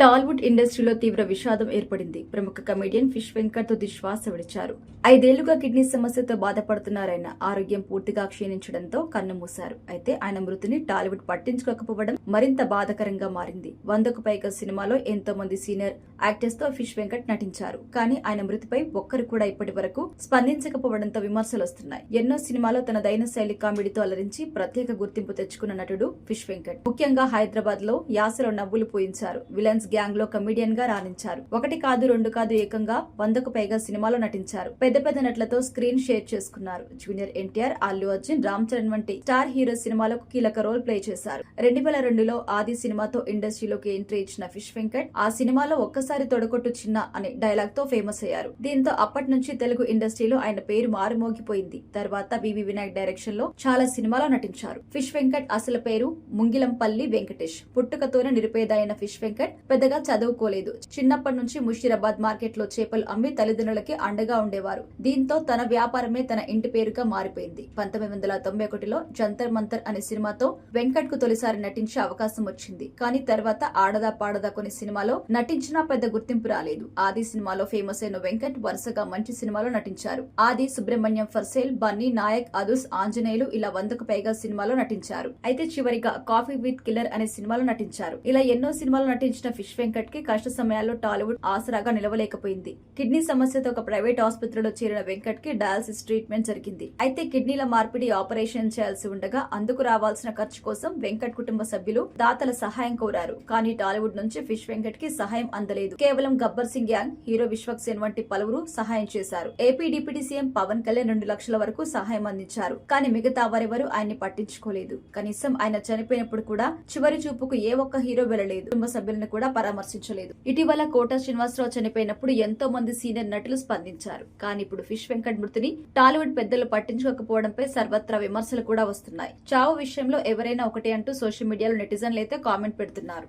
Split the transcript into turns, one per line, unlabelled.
టాలీవుడ్ ఇండస్ట్రీలో తీవ్ర విషాదం ఏర్పడింది. ప్రముఖ కమెడియన్ ఫిష్ వెంకట్ తుది శ్వాస విడిచారు. ఐదేళ్ళుగా కిడ్నీ సమస్యతో బాధపడుతున్నారాయన ఆరోగ్యం పూర్తిగా క్షీణించడంతో కన్నుమూశారు అయితే ఆయన మృతిని టాలీవుడ్ పట్టించుకోకపోవడం మరింత బాధకరంగా మారింది. వందకు పైగా సినిమాలో ఎంతో మంది సీనియర్ యాక్టర్స్తో ఫిష్ వెంకట్ నటించారు. కానీ ఆయన మృతిపై ఒక్కరు కూడా ఇప్పటి వరకు స్పందించకపోవడంతో విమర్శలు వస్తున్నాయి. ఎన్నో సినిమాలో తన దైన శైలి కామెడీతో అలరించి ప్రత్యేక గుర్తింపు తెచ్చుకున్న నటుడు ఫిష్ వెంకట్. ముఖ్యంగా హైదరాబాద్లో యాసలో నవ్వులు పోయించారు. విలన్స్ గ్యాంగ్లో కమెడియన్గా రాణించారు. ఒకటి కాదు రెండు కాదు ఏకంగా వందకు పైగా సినిమాలో నటించారు. పెద్ద పెద్ద నటులతో స్క్రీన్ షేర్ చేసుకున్నారు. జూనియర్ ఎన్టీఆర్ అల్లు అర్జున్ రామ్ చరణ్ వంటి స్టార్ హీరో సినిమాలకు కీలక రోల్ ప్లే చేశారు. రెండు వేల రెండులో ఆది సినిమాతో ఇండస్ట్రీలోకి ఎంట్రీ ఇచ్చిన ఫిష్ వెంకట్ ఆ సినిమాలో ఒక్కసారి తొడగొట్టు చిన్న అనే డైలాగ్తో ఫేమస్ అయ్యారు. దీంతో అప్పటి నుంచి తెలుగు ఇండస్ట్రీలో ఆయన పేరు మారుమోగిపోయింది. తర్వాత వివి వినాయక్ డైరెక్షన్లో చాలా సినిమాలో నటించారు. ఫిష్ వెంకట్ అసలు పేరు ముంగిలంపల్లి వెంకటేష్. పుట్టుకతోనే నిరుపేద అయిన ఫిష్ వెంకట్ పెద్దగా చదువుకోలేదు. చిన్నప్పటి నుంచి ముషీరాబాద్ మార్కెట్లో చేపలు అమ్మి తల్లిదండ్రులకి అండగా ఉండేవారు. దీంతో తన వ్యాపారమే తన ఇంటి పేరుగా మారిపోయింది. పంతొమ్మిది వందల తొంభై ఒకటిలో జంతర్ మంతర్ అనే సినిమాతో వెంకట్కు తొలిసారి నటించే అవకాశం వచ్చింది. కానీ తర్వాత ఆడదా పాడదా కొన్ని సినిమాలో నటించినా పెద్ద గుర్తింపు రాలేదు. ఆది సినిమాలో ఫేమస్ అయిన వెంకట్ వరుసగా మంచి సినిమాలో నటించారు. ఆది సుబ్రహ్మణ్యం ఫర్సేల్ బన్నీ నాయక్ అదుస్ ఆంజనేయులు ఇలా వందకు పైగా సినిమాలో నటించారు. అయితే చివరిగా కాఫీ విత్ కిల్లర్ అనే సినిమాలో నటించారు. ఇలా ఎన్నో సినిమాలు నటించిన ఫిష్ వెంకట్కి కష్ట సమయాల్లో టాలీవుడ్ ఆసరాగా నిలవలేకపోయింది. కిడ్నీ సమస్యతో ఒక ప్రైవేట్ ఆసుపత్రిలో చేరిన వెంకట్కి డయాలసిస్ ట్రీట్మెంట్ జరిగింది. అయితే కిడ్నీల మార్పిడి ఆపరేషన్ చేయాల్సి ఉండగా అందుకు రావాల్సిన ఖర్చు కోసం వెంకట్ కుటుంబ సభ్యులు దాతల సహాయం కోరారు. కానీ టాలీవుడ్ నుంచి ఫిష్ వెంకట్కి సహాయం అందలేదు. కేవలం గబ్బర్ సింగ్ యాంగ్ హీరో విశ్వక్ సేన్ వంటి పలువురు సహాయం చేశారు. AP deputy CM Pawan Kalyan రెండు లక్షల వరకు సహాయం అందించారు. కానీ మిగతా వారెవరూ ఆయన్ని పట్టించుకోలేదు. కనీసం ఆయన చనిపోయినప్పుడు కూడా చివరి చూపుకు ఏ ఒక్క హీరో వెళ్ళలేదు. కుటుంబ సభ్యులను కూడా పరామర్శించలేదు. ఇటీవల కోట శ్రీనివాసరావు చనిపోయినప్పుడు ఎంతో మంది సీనియర్ నటులు స్పందించారు. కానీ ఇప్పుడు ఫిష్ వెంకట్ మృతిని టాలీవుడ్ పెద్దలు పట్టించుకోకపోవడంపై సర్వత్రా విమర్శలు కూడా వస్తున్నాయి. చావు విషయంలో ఎవరైనా ఒకటి అంటూ సోషల్ మీడియాలో నెటిజన్లు అయితే కామెంట్ పెడుతున్నారు.